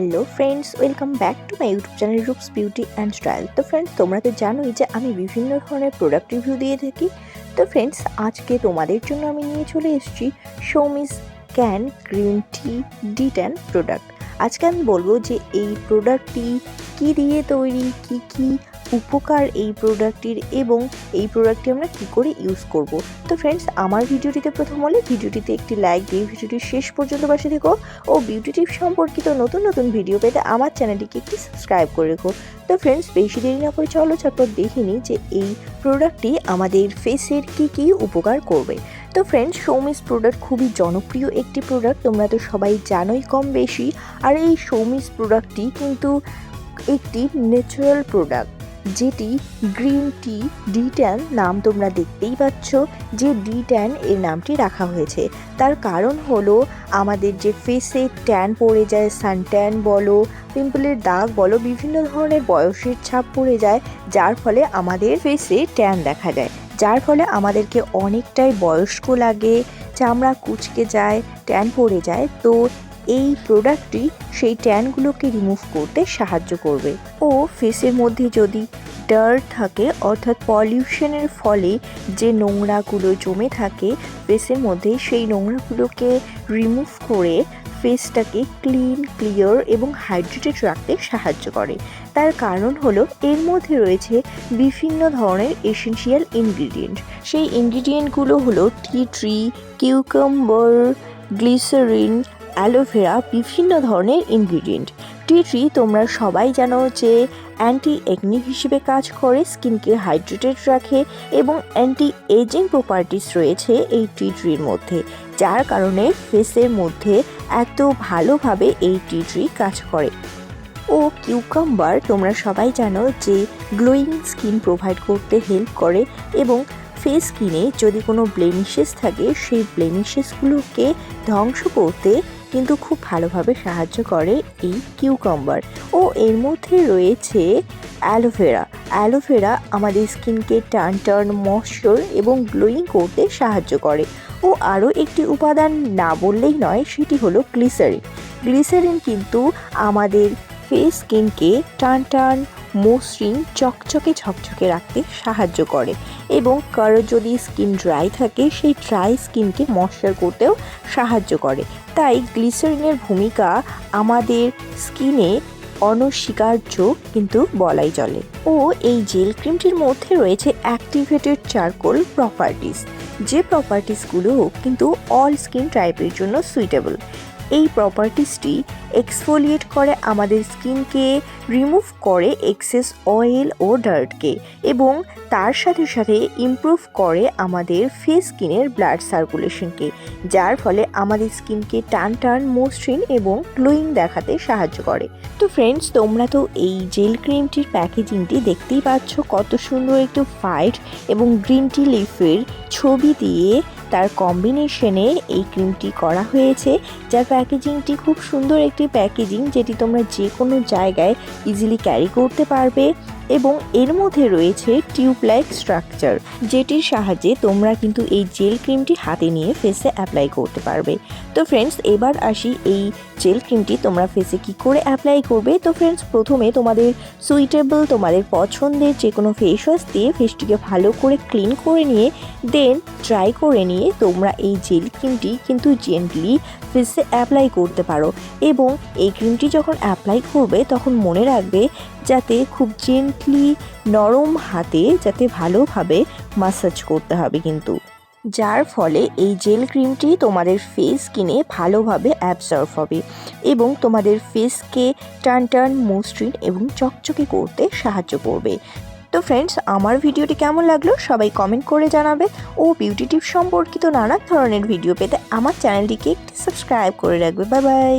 Hello friends, welcome back to my YouTube channel Roops beauty and style. তো friends, তোমরা তো জানোই যে আমি বিভিন্ন ধরনের প্রোডাক্ট রিভিউ দিয়ে থাকি। তো ফ্রেন্ডস, আজকে তোমাদের জন্য আমি নিয়ে চলে এসেছি Soumi's can green tea de tan product আজকে আমি বলব যে এই প্রোডাক্টটি কী দিয়ে তৈরি, কী কি উপকার এই প্রোডাক্টটির এবং এই প্রোডাক্টটি আমরা কী করে ইউজ করব? তো ফ্রেন্ডস আমার ভিডিওটিতে প্রথম হলে ভিডিওটিতে একটি লাইক দিয়ে ভিডিওটি শেষ পর্যন্ত পাশে থেকো ও বিউটি টিপ সম্পর্কিত নতুন নতুন ভিডিও পেতে আমার চ্যানেলটিকে একটি সাবস্ক্রাইব করে রেখো। তো ফ্রেন্ডস বেশি দেরি না করে চলো চটপট দেখে নিই যে এই প্রোডাক্টটি আমাদের ফেসের কী কী উপকার করবে। তো ফ্রেন্ডস সৌমিস প্রোডাক্ট খুবই জনপ্রিয় একটি প্রোডাক্ট তোমরা তো সবাই জানোই কম বেশি। আর এই সৌমিস প্রোডাক্টটি কিন্তু একটি ন্যাচারাল প্রোডাক্ট যেটি গ্রিন টি, ডি ট্যান নাম তোমরা দেখতেই পাচ্ছ, যে ডি ট্যান এর নামটি রাখা হয়েছে। তার কারণ হলো আমাদের যে ফেসে ট্যান পড়ে যায় সান ট্যান বলো পিম্পলের দাগ বলো, বিভিন্ন ধরনের বয়সের ছাপ পড়ে যায়, যার ফলে আমাদের ফেসে ট্যান দেখা যায়। যার ফলে আমাদেরকে অনেকটাই বয়স্ক লাগে, চামড়া কুচকে যায় ট্যান পড়ে যায়। তো এই প্রোডাক্টটি সেই ট্যানগুলোকে রিমুভ করতে সাহায্য করবে। ও ফেসের মধ্যে যদি ডার্ট থাকে, অর্থাৎ পলিউশনের ফলে যে নোংরাগুলো জমে থাকে ফেসের মধ্যে সেই নোংরাগুলোকে রিমুভ করে ফেসটাকে ক্লিন ক্লিয়ার এবং হাইড্রেটেড রাখতে সাহায্য করে। তার কারণ হলো এর মধ্যে রয়েছে বিভিন্ন ধরনের এসেনশিয়াল ইনগ্রিডিয়েন্ট সেই ইনগ্রিডিয়েন্টগুলো হলো tea tree cucumber glycerine aloe vera বিভিন্ন ধরনের ইনগ্রিডিয়েন্ট টি ট্রি তোমরা সবাই জানো যে অ্যান্টি একনি হিসেবে কাজ করে, স্কিনকে হাইড্রেটেড রাখে এবং অ্যান্টি এজিং প্রপার্টিস রয়েছে এই টি ট্রির মধ্যে, যার কারণে ফেসের মধ্যে এত ভালোভাবে এই টি ট্রি কাজ করে। ও কিউকাম্বার তোমরা সবাই জানো যে গ্লোয়িং স্কিন প্রোভাইড করতে হেল্প করে এবং ফেস স্কিনে যদি কোনো ব্লেমিশেস থাকে, সেই ব্লেমিশেসগুলোকে ধ্বংস করতে কিন্তু খুব ভালোভাবে সাহায্য করে এই কিউকাম্বার। ও এর মধ্যে রয়েছে অ্যালোভেরা অ্যালোভেরা আমাদের স্কিনকে টার্ন টার্ন ময়শ্চার এবং গ্লোয়িং করতে সাহায্য করে। ও আরও একটি উপাদান না বললেই নয়, সেটি হলো গ্লিসারিন। গ্লিসারিন কিন্তু আমাদের ফেস স্কিনকে টান টান মসৃণ, চকচকে, ঝকঝকে রাখতে সাহায্য করে এবং কারও যদি স্কিন ড্রাই থাকে, সেই ড্রাই স্কিনকে ময়শ্চার করতেও সাহায্য করে। তাই গ্লিসারিনের ভূমিকা আমাদের স্কিনে অনস্বীকার্য কিন্তু বলাই চলে। ও এই জেল ক্রিমটির মধ্যে রয়েছে অ্যাক্টিভেটেড চারকোল প্রপার্টিস। যে প্রপার্টিসগুলো কিন্তু অল স্কিন টাইপের জন্য সুইটেবল। এই প্রপার্টিসটি এক্সফোলিয়েট করে আমাদের স্কিনকে রিমুভ করে এক্সেস অয়েল ও ডার্টকে এবং তার সাথে সাথে ইমপ্রুভ করে আমাদের ফেস স্কিনের ব্লাড সার্কুলেশনকে যার ফলে আমাদের স্কিনকে টান টান, মসৃণ এবং গ্লোয়িং দেখাতে সাহায্য করে। তো ফ্রেন্ডস তোমরা তো এই জেল ক্রিমটির প্যাকেজিংটি দেখতেই পাচ্ছ, কত সুন্দর একটু ফাইট এবং গ্রিন টি লিফের ছবি দিয়ে তার কম্বিনেশনে এই ক্রিমটি করা হয়েছে, যার প্যাকেজিংটি খুব সুন্দর একটি প্যাকেজিং যেটি তোমরা যে কোনো জায়গায় ইজিলি ক্যারি করতে পারবে। এবং এর মধ্যে রয়েছে টিউব লাইক স্ট্রাকচার, যেটির সাহায্যে তোমরা কিন্তু এই জেল ক্রিমটি হাতে নিয়ে ফেসে অ্যাপ্লাই করতে পারবে। তো ফ্রেন্ডস এবার আসি এই জেল ক্রিমটি তোমরা ফেসে কি করে অ্যাপ্লাই করবে? তো ফ্রেন্ডস প্রথমে তোমাদের সুইটেবল তোমাদের পছন্দের যে কোনো ফেস ওয়াশ দিয়ে ফেসটিকে ভালো করে ক্লিন করে নিয়ে দেন ট্রাই করে নিয়ে তোমরা এই জেল ক্রিমটি কিন্তু জেন্টলি ফেসে অ্যাপ্লাই করতে পারো। এবং এই ক্রিমটি যখন অ্যাপ্লাই করবে, তখন মনে রাখবে যাতে খুব জেন্টলি নরম হাতে যাতে ভালোভাবে মাসাজ করতে হবে কিন্তু। যার ফলে এই জেল ক্রিমটি তোমাদের ফেস স্কিনে ভালোভাবে অ্যাবজর্ভ হবে এবং তোমাদের ফেসকে টান টান মসৃণ এবং চকচকে করতে সাহায্য করবে। তো ফ্রেন্ডস আমার ভিডিওটি কেমন লাগল সবাই কমেন্ট করে জানাবে ও বিউটি টিপ সম্পর্কিত নানা ধরনের ভিডিও পেতে আমার চ্যানেলটিকে একটি সাবস্ক্রাইব করে রাখবে। Bye bye